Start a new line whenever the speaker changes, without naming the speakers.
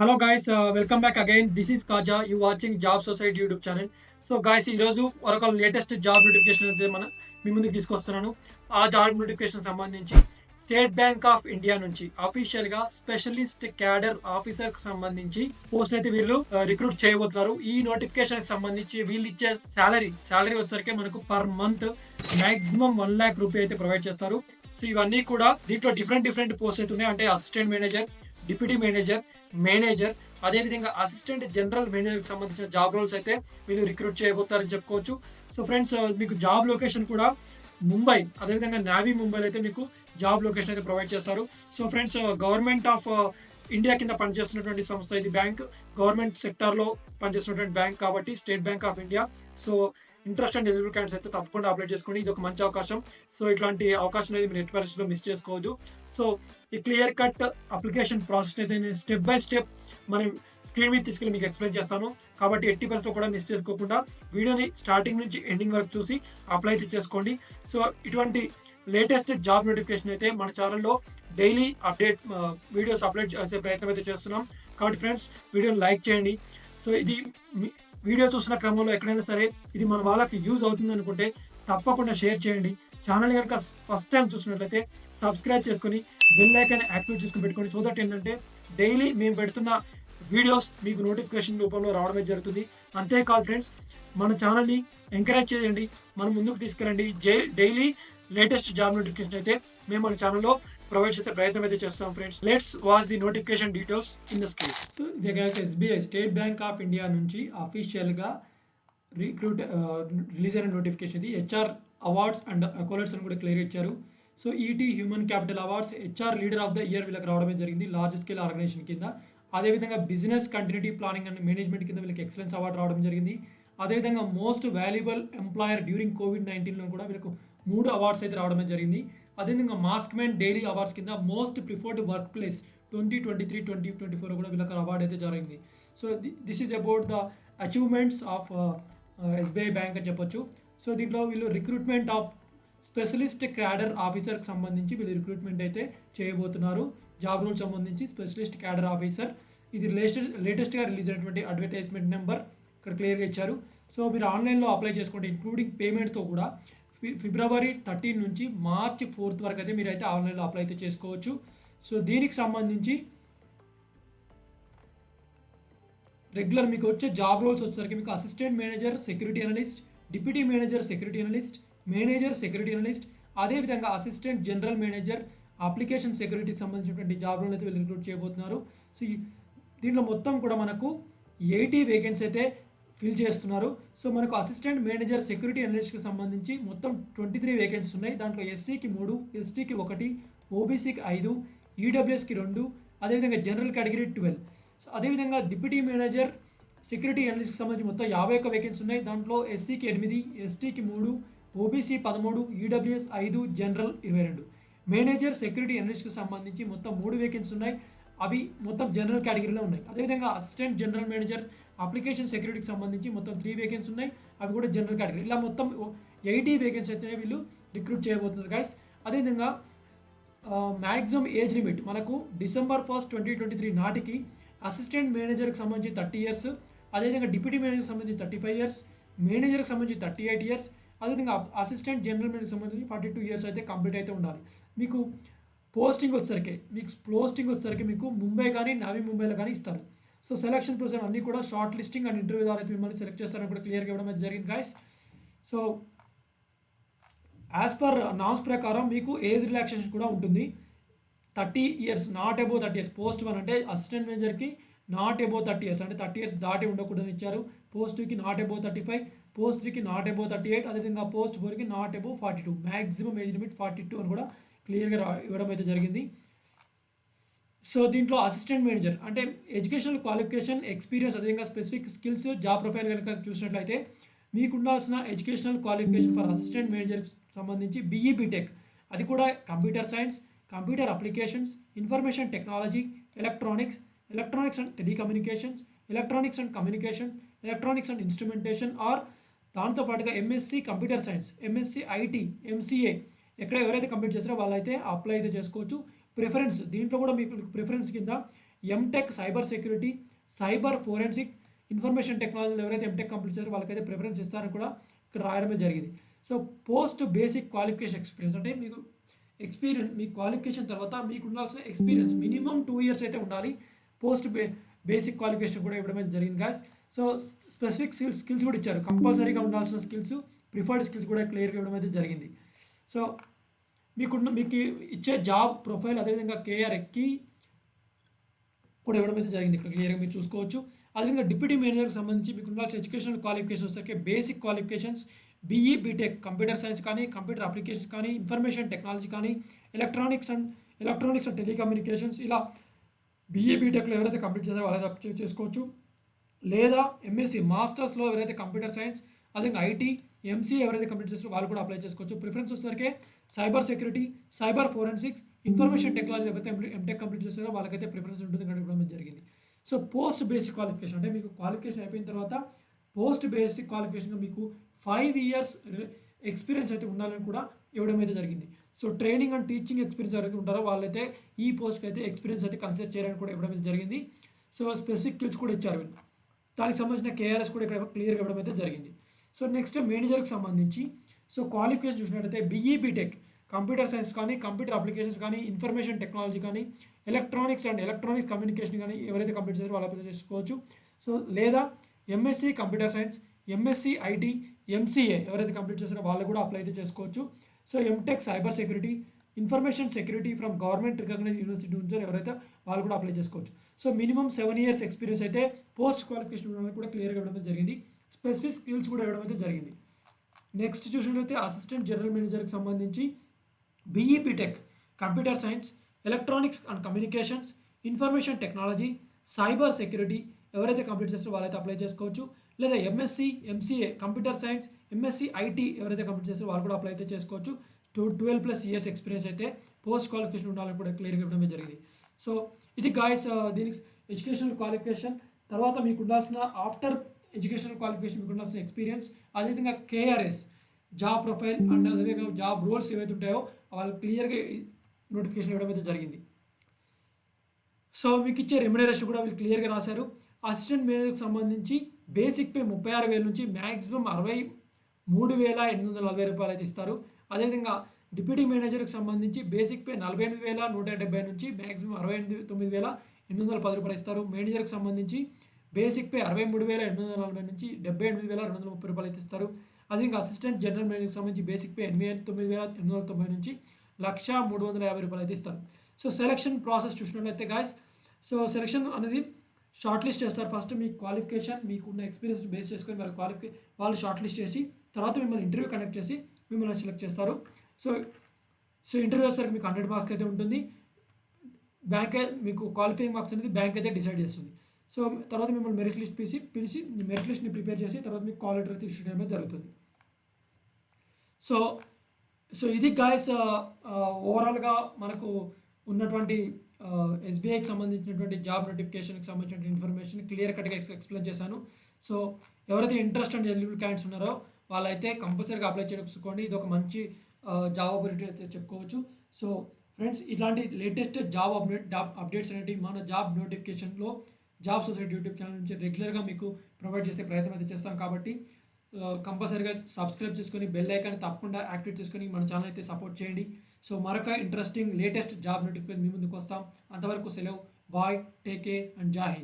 Hello guys welcome back again this is Khaja you watching job society YouTube channel so guys ఈరోజు ఒక latest job notification అయితే మన మీ ముందుకు తీసుకొస్తున్నాను. ఆ జాబ్ నోటిఫికేషన్ సంబంధించి స్టేట్ బ్యాంక్ ఆఫ్ ఇండియా నుంచి అఫీషియల్గా స్పెషలిస్ట్ క్యాడర్ ఆఫీసర్కి సంబంధించి పోస్ట్ అయితే వీళ్ళు uh, రిక్రూట్ చేయబోతున్నారు. ఈ నోటిఫికేషన్కి సంబంధించి వీళ్ళు ఇచ్చే శాలరీ శాలరీ వచ్చేసరికి మనకు per month maximum one lakh rupee అయితే ప్రొవైడ్ చేస్తారు. సో ఇవన్నీ కూడా దీంట్లో డిఫరెంట్ డిఫరెంట్ పోస్ట్ అయితే ఉన్నాయి. అంటే assistant manager deputy manager manager. అదేవిధంగా అసిస్టెంట్ జనరల్ మేనేజర్కి సంబంధించిన జాబ్ రోల్స్ అయితే మీరు రిక్రూట్ చేయబోతారని చెప్పుకోవచ్చు. సో ఫ్రెండ్స్ మీకు జాబ్ లొకేషన్ కూడా ముంబై అదేవిధంగా నావీ ముంబైలో అయితే మీకు జాబ్ లొకేషన్ అయితే ప్రొవైడ్ చేస్తారు. So friends government of India కింద పనిచేస్తున్నటువంటి సంస్థ ఇది బ్యాంక్. గవర్నమెంట్ సెక్టార్లో పనిచేస్తున్నటువంటి బ్యాంక్ కాబట్టి State Bank of India. So interest and eligible candidates అయితే తప్పకుండా అప్లై చేసుకోండి. ఇది ఒక మంచి అవకాశం. సో ఇట్లాంటి అవకాశం అనేది మీరు ఎట్టి మిస్ చేసుకోవద్దు. సో ఈ క్లియర్ కట్ అప్లికేషన్ ప్రాసెస్ అయితే నేను స్టెప్ బై స్టెప్ మనం స్క్రీన్ మీద తీసుకెళ్ళి మీకు ఎక్స్ప్లెయిన్ చేస్తాను. కాబట్టి ఎట్టి పరిస్థితుల్లో కూడా మిస్ చేసుకోకుండా వీడియోని స్టార్టింగ్ నుంచి ఎండింగ్ వరకు చూసి అప్లై చేసుకోండి. సో ఇటువంటి లేటెస్ట్ జాబ్ నోటిఫికేషన్ అయితే మన ఛానల్లో డైలీ అప్డేట్ వీడియోస్ అప్లోడ్ చేసే ప్రయత్నం అయితే చేస్తున్నాం. కాబట్టి ఫ్రెండ్స్ వీడియోని లైక్ చేయండి. సో ఇది మీ- వీడియో చూసిన క్రమంలో ఎక్కడైనా సరే ఇది మన వాళ్ళకి యూజ్ అవుతుంది అనుకుంటే తప్పకుండా షేర్ చేయండి. ఛానల్ కనుక ఫస్ట్ టైం చూసినట్లయితే సబ్స్క్రైబ్ చేసుకొని బెల్ ఐకాన్ యాక్టివేట్ చేసుకుని పెట్టుకోండి. సో దట్ ఏంటంటే డైలీ మేము పెడుతున్న వీడియోస్ మీకు నోటిఫికేషన్ రూపంలో రావడమే జరుగుతుంది. అంతేకాదు ఫ్రెండ్స్ మన ఛానల్ని ఎంకరేజ్ చేయండి. మనం ముందుకు తీసుకురండి డైలీ లేటెస్ట్ జాబ్ నోటిఫికేషన్ అయితే మేము మన ఛానల్లో ప్రొవైడ్ చేసే ప్రయత్నం అయితే చేస్తాం friends let's watch the notification details in the screen so ఇది SBI State Bank of India నుంచి అఫీషియల్గా రిక్రూట్ రిలీజ్ అయిన నోటిఫికేషన్ ఇది. హెచ్ఆర్ అవార్డ్స్ అండ్ అకోలెట్స్ అని కూడా క్లియర్ ఇచ్చారు. So ET human capital awards HR leader of the year వీళ్ళకి రావడమే జరిగింది లార్జ్ స్కేల్ ఆర్గనైజేషన్ కింద. అదేవిధంగా business continuity planning and management కింద వీళ్ళకి ఎక్సలెన్స్ అవార్డు రావడం జరిగింది. అదేవిధంగా most valuable employer during COVID నైన్టీన్లో కూడా వీళ్ళకు మూడు అవార్డ్స్ అయితే రావడమే జరిగింది. అదేవిధంగా మాస్క్ మ్యాన్ డైలీ అవార్డ్స్ కింద most preferred work place twenty twenty three twenty twenty four కూడా వీళ్ళకి అవార్డు అయితే జరిగింది. So this is about the achievements of SBI bank అని చెప్పొచ్చు. సో దీంట్లో వీళ్ళు రిక్రూట్మెంట్ ఆఫ్ స్పెషలిస్ట్ క్యాడర్ ఆఫీసర్కి సంబంధించి వీళ్ళు రిక్రూట్మెంట్ అయితే చేయబోతున్నారు. జాబ్ రోల్ సంబంధించి స్పెషలిస్ట్ క్యాడర్ ఆఫీసర్ ఇది లేటెస్ట్ లేటెస్ట్గా రిలీజ్ అయినటువంటి అడ్వర్టైజ్మెంట్ నెంబర్ ఇక్కడ క్లియర్గా ఇచ్చారు. సో మీరు ఆన్లైన్లో అప్లై చేసుకోండి ఇంక్లూడింగ్ పేమెంట్తో కూడా. ఫిబ్రవరి థర్టీన్ నుంచి మార్చి ఫోర్త్ వరకు అయితే మీరు అయితే ఆన్లైన్లో అప్లై అయితే చేసుకోవచ్చు. సో దీనికి సంబంధించి రెగ్యులర్ మీకు వచ్చే జాబ్ రోల్స్ వచ్చేసరికి మీకు assistant manager security analyst deputy manager security analyst manager security analyst అదేవిధంగా అసిస్టెంట్ జనరల్ మేనేజర్ అప్లికేషన్ సెక్యూరిటీకి సంబంధించినటువంటి జాబ్ రోల్ అయితే వీళ్ళు రిక్రూట్ చేయబోతున్నారు. సో దీంట్లో మొత్తం కూడా మనకు ఎయిటీ వేకెన్సీ అయితే ఫిల్ చేస్తున్నారు. సో మనకు అసిస్టెంట్ మేనేజర్ సెక్యూరిటీ అనలిస్ట్కి సంబంధించి మొత్తం ట్వంటీ త్రీ వేకెన్సీస్ ఉన్నాయి. దాంట్లో ఎస్సీకి మూడు ఎస్టీకి ఒకటి ఓబీసీకి ఐదు ఈడబ్ల్యూఎస్కి రెండు అదేవిధంగా జనరల్ కేటగిరీ ట్వెల్వ్. సో అదేవిధంగా డిప్యూటీ మేనేజర్ సెక్యూరిటీ అనలిస్ట్కి సంబంధించి మొత్తం యాభై ఒక్క వేకెన్సీ ఉన్నాయి. దాంట్లో ఎస్సీకి ఎనిమిది ఎస్టీకి మూడు ఓబీసీ పదమూడు ఈడబ్ల్యూఎస్ ఐదు జనరల్ ఇరవై రెండు. మేనేజర్ సెక్యూరిటీ అనలిస్ట్కి సంబంధించి మొత్తం మూడు వేకెన్సీ ఉన్నాయి. అవి మొత్తం జనరల్ కేటగిరీలో ఉన్నాయి. అదేవిధంగా అసిస్టెంట్ జనరల్ మేనేజర్ అప్లికేషన్ సెక్యూరిటీకి సంబంధించి మొత్తం త్రీ వేకెన్సీ ఉన్నాయి. అవి కూడా జనరల్ కేటగిరీ ఇలా మొత్తం ఎయిటీ వేకెన్సీ అయితే వీళ్ళు రిక్రూట్ చేయబోతున్నారు గైస్ అదేవిధంగా మ్యాక్సిమం ఏజ్ లిమిట్ మనకు December first twenty twenty three నాటికి అసిస్టెంట్ మేనేజర్కి సంబంధించి థర్టీ ఇయర్స్ అదేవిధంగా డిప్యూటీ మేనేజర్కి సంబంధించి థర్టీ ఫైవ్ ఇయర్స్ మేనేజర్కి సంబంధించి థర్టీ ఎయిట్ ఇయర్స్ అదేవిధంగా అసిస్టెంట్ జనరల్ మేనేజర్ సంబంధించి ఫార్టీ టూ ఇయర్స్ అయితే కంప్లీట్ అయితే ఉండాలి. మీకు పోస్టింగ్ వచ్చేసరికి మీకు పోస్టింగ్ వచ్చేసరికి మీకు ముంబై కానీ నవీ ముంబైలో కానీ ఇస్తారు. సో సెలక్షన్ ప్రొసీజర్ అన్నీ కూడా షార్ట్ లిస్టింగ్ అండ్ ఇంటర్వ్యూ ద్వారా అయితే మిమ్మల్ని సెలెక్ట్ చేస్తారని కూడా క్లియర్గా ఇవ్వడం అయితే జరిగింది guys so as per norms ప్రకారం మీకు ఏజ్ రిలాక్సేషన్ కూడా ఉంటుంది. Thirty years not above thirty years. Post one అంటే అసిస్టెంట్ మేనేజర్కి నాట్ అబౌవ్ థర్టీ ఇయర్స్. అంటే థర్టీ ఇయర్స్ దాటి ఉండకూడదని ఇచ్చారు. పోస్ట్ టూకి not above thirty five. Post త్రీకి నాట్ అబౌవ్ థర్టీ ఎయిట్. అదేవిధంగా పోస్ట్ ఫోర్కి not above forty two maximum age limit forty two అని కూడా క్లియర్గా ఇవ్వడం అయితే జరిగింది. సో దీంట్లో అసిస్టెంట్ మేనేజర్ అంటే ఎడ్యుకేషనల్ క్వాలిఫికేషన్ ఎక్స్పీరియన్స్ అదేవిధంగా స్పెసిఫిక్ స్కిల్స్ జాబ్ ప్రొఫైల్ కనుక చూసినట్లయితే మీకు ఉండాల్సిన educational qualification for assistant manager సంబంధించి బీఈ బీటెక్. అది కూడా computer science computer applications information technology electronics electronics and telecommunications electronics and communication electronics and instrumentation or దాంతో పాటుగా MSc computer science MSc IT MCA ఎక్కడ ఎవరైతే కంప్లీట్ చేస్తారో వాళ్ళైతే apply అయితే చేసుకోవచ్చు. ప్రిఫరెన్స్ దీంట్లో కూడా మీకు ప్రిఫరెన్స్ కింద MTech cyber security cyber forensic information టెక్నాలజీలో ఎవరైతే ఎంటెక్ కంప్లీట్ చేస్తారో వాళ్ళకైతే ప్రిఫరెన్స్ ఇస్తారని కూడా ఇక్కడ రాయడమే జరిగింది. So post basic qualification experience అంటే మీకు ఎక్స్పీరియన్స్ మీ క్వాలిఫికేషన్ తర్వాత మీకు ఉండాల్సిన ఎక్స్పీరియన్స్ మినిమం టూ ఇయర్స్ అయితే ఉండాలి. పోస్ట్ బే బేసిక్ క్వాలిఫికేషన్ కూడా ఇవ్వడం అయితే జరిగింది guys so specific skills skills కూడా ఇచ్చారు. కంపల్సరీగా ఉండాల్సిన స్కిల్స్ ప్రిఫర్డ్ స్కిల్స్ కూడా క్లియర్గా ఇవ్వడం అయితే జరిగింది. సో మీకున్న మీకు ఇచ్చే జాబ్ ప్రొఫైల్ అదేవిధంగా కేఆర్ కూడా ఇవ్వడం అయితే జరిగింది. ఇక్కడ క్లియర్గా మీరు చూసుకోవచ్చు. అదేవిధంగా డిప్యూటీ మేనేజర్కి సంబంధించి మీకు ఉండాల్సిన ఎడ్యుకేషనల్ క్వాలిఫికేషన్స్ వచ్చేసరికి basic qualifications BE BTech computer science కానీ కంప్యూటర్ అప్లికేషన్స్ కానీ ఇన్ఫర్మేషన్ టెక్నాలజీ కానీ electronics and electronics and telecommunications ఇలా బీఈ బీటెక్లో ఎవరైతే కంప్లీట్ చేశారో వాళ్ళైతే అప్లై చేసుకోవచ్చు. లేదా ఎంఎస్సి మాస్టర్స్లో ఎవరైతే కంప్యూటర్ సైన్స్ అదేవిధంగా ఐటీ ఎంసీ ఎవరైతే కంప్లీట్ చేస్తారో వాళ్ళు కూడా అప్లై చేసుకోవచ్చు. ప్రిఫరెన్స్ వచ్చేసరికి cyber security cyber forensics information technology ఎవరైతే ఎంటెక్ కంప్లీట్ చేస్తారో వాళ్ళకైతే ప్రిఫరెన్స్ ఉంటుంది. ఇక్కడ ఇవ్వడం జరిగింది. సో పోస్ట్ బేసిక్ క్వాలిఫికేషన్ అంటే మీకు క్వాలిఫికేషన్ అయిపోయిన తర్వాత పోస్ట్ బేసిక్ క్వాలిఫికేషన్గా మీకు ఫైవ్ ఇయర్స్ ఎక్స్పీరియన్స్ అయితే ఉండాలని కూడా ఇవ్వడం అయితే జరిగింది. So training and teaching experience ఎవరైతే ఉంటారో వాళ్ళైతే ఈ పోస్ట్కి అయితే ఎక్స్పీరియన్స్ అయితే కన్సిడర్ చేయాలని కూడా ఇవ్వడం అయితే జరిగింది. సో స్పెసిఫిక్ స్కిల్స్ కూడా ఇచ్చారు దానికి సంబంధించిన కేఆర్ఎస్ కూడా ఇక్కడ క్లియర్గా ఇవ్వడం అయితే జరిగింది. సో నెక్స్ట్ మేనేజర్కి సంబంధించి సో క్వాలిఫికేషన్ చూసినట్టయితే బీఈ బీటెక్ కంప్యూటర్ సైన్స్ కానీ కంప్యూటర్ అప్లికేషన్స్ కానీ ఇన్ఫర్మేషన్ టెక్నాలజీ కానీ ఎలక్ట్రానిక్స్ అండ్ ఎలక్ట్రానిక్స్ కమ్యూనికేషన్ కానీ ఎవరైతే కంప్లీట్ చేస్తారో వాళ్ళు అప్లై చేసుకోవచ్చు. సో లేదా MSc computer science MSc IT MCA ఎవరైతే కంప్లీట్ చేస్తారో వాళ్ళు కూడా అప్లై అయితే చేసుకోవచ్చు. So MTech cyber security information security from government recognise university నుంచి ఎవరైతే వాళ్ళు కూడా అప్లై చేసుకోవచ్చు. So minimum seven years experience అయితే పోస్ట్ క్వాలిఫికేషన్ కూడా క్లియర్గా ఇవ్వడం జరిగింది. స్పెసిఫిక్ స్కిల్స్ కూడా ఇవ్వడం అయితే జరిగింది. నెక్స్ట్ చూసినట్లయితే అసిస్టెంట్ జనరల్ మేనేజర్కి సంబంధించి BE BTech computer science electronics and communications information technology cyber security ఎవరైతే కంప్లీట్ చేస్తారో వాళ్ళైతే అప్లై చేసుకోవచ్చు. లేదా MSc MCA computer science MSc IT ఎవరైతే కంప్లీట్ చేస్తారో వాళ్ళు కూడా అప్లై అయితే చేసుకోవచ్చు. Two twelve plus years experience అయితే పోస్ట్ క్వాలిఫికేషన్ ఉండాలని కూడా క్లియర్గా ఇవ్వడమే జరిగింది. సో ఇది గాయస్ uh, దీనికి ఎడ్యుకేషనల్ క్వాలిఫికేషన్ తర్వాత మీకు ఉండాల్సిన ఆఫ్టర్ ఎడ్యుకేషనల్ క్వాలిఫికేషన్ మీకు ఉండాల్సిన ఎక్స్పీరియన్స్ అదేవిధంగా కేఆర్ఎస్ జాబ్ ప్రొఫైల్ అండ్ అదేవిధంగా జాబ్ రోల్స్ ఏవైతే ఉంటాయో వాళ్ళు క్లియర్గా నోటిఫికేషన్ ఇవ్వడం అయితే జరిగింది. సో మీకు ఇచ్చే రెమ్యునరేషన్ కూడా వీళ్ళు క్లియర్గా రాశారు. అసిస్టెంట్ మేనేజర్కి సంబంధించి బేసిక్ పే ముప్పై ఆరు వేల నుంచి మ్యాక్సిమం అరవై మూడు వేల ఎనిమిది వందల నలభై రూపాయలు అయితే ఇస్తారు. అదేవిధంగా డిప్యూటీ మేనేజర్కి సంబంధించి బేసిక్ పే నలభై ఎనిమిది వేల నూట డెబ్బై నుంచి మ్యాక్సిమం అరవై ఎనిమిది తొమ్మిది వేల ఎనిమిది వందల పది రూపాయలు ఇస్తారు. మేనేజర్కి సంబంధించి బేసిక్ పే అరవై మూడు వేల ఎనిమిది వందల నలభై నుంచి డెబ్బై ఎనిమిది వేల రెండు వందల ముప్పై రూపాయలు అయితే ఇస్తారు. ఇంకా అసిస్టెంట్ జనరల్ మేనేజర్కి సంబంధించి బేసిక్ పే ఎనిమిది తొమ్మిది వేల ఎనిమిది వందల తొంభై నుంచి లక్ష మూడు వందల యాభై రూపాయలు అయితే ఇస్తారు. సో సెలక్షన్ ప్రాసెస్ చూసినట్లయితే గాయస్ సో సెలక్షన్ అనేది షార్ట్ లిస్ట్ చేస్తారు. ఫస్ట్ మీ క్వాలిఫికేషన్ మీకున్న ఎక్స్పీరియన్స్ బేస్ చేసుకొని వాళ్ళ క్వాలిఫికే వాళ్ళు షార్ట్ లిస్ట్ చేసి తర్వాత మిమ్మల్ని ఇంటర్వ్యూ కండక్ట్ చేసి మిమ్మల్ని సెలెక్ట్ చేస్తారు. సో సో ఇంటర్వ్యూ వచ్చేసరికి మీకు హండ్రెడ్ మార్క్స్ అయితే ఉంటుంది. బ్యాంక్ మీకు క్వాలిఫైయింగ్ మార్క్స్ అనేది బ్యాంక్ అయితే డిసైడ్ చేస్తుంది. సో తర్వాత మిమ్మల్ని మెరిట్ లిస్ట్ పిలిచి పిలిచి మెరిట్ లిస్ట్ని ప్రిపేర్ చేసి తర్వాత మీకు కాల్ లెటర్ తీసుకోవడం జరుగుతుంది. సో సో ఇది గాయస్ ఓవరాల్గా మనకు ఉన్నటువంటి ఎస్బీఐకి సంబంధించినటువంటి జాబ్ నోటిఫికేషన్కి సంబంధించిన ఇన్ఫర్మేషన్ క్లియర్ కట్గా ఎక్స్ప్లెయిన్ చేశాను. సో ఎవరైతే ఇంట్రెస్ట్ అండ్ ఎలిజిబుల్ క్యాండిడేట్స్ ఉన్నారో వాళ్ళైతే కంపల్సరీగా అప్లై చేసుకోండి ఇది ఒక మంచి జాబ్ ఆపర్చునిటీ అయితే చెప్పుకోవచ్చు. సో ఫ్రెండ్స్ ఇలాంటి latest job update job updates అనేవి మన జాబ్ నోటిఫికేషన్లో జాబ్ సొసైటీ యూట్యూబ్ ఛానల్ నుంచి రెగ్యులర్గా మీకు ప్రొవైడ్ చేసే ప్రయత్నం అయితే చేస్తాం కాబట్టి కంపల్సరీగా సబ్స్క్రైబ్ చేసుకొని బెల్ ఐకాన్ తప్పకుండా యాక్టివేట్ చేసుకొని మన ఛానల్ అయితే సపోర్ట్ చేయండి. సో మరొక ఇంట్రెస్టింగ్ లేటెస్ట్ జాబ్ నోటిఫికేషన్ మీ ముందుకు వస్తాం. అంతవరకు సెలవు. బాయ్ టేక్ కేర్ అండ్ జై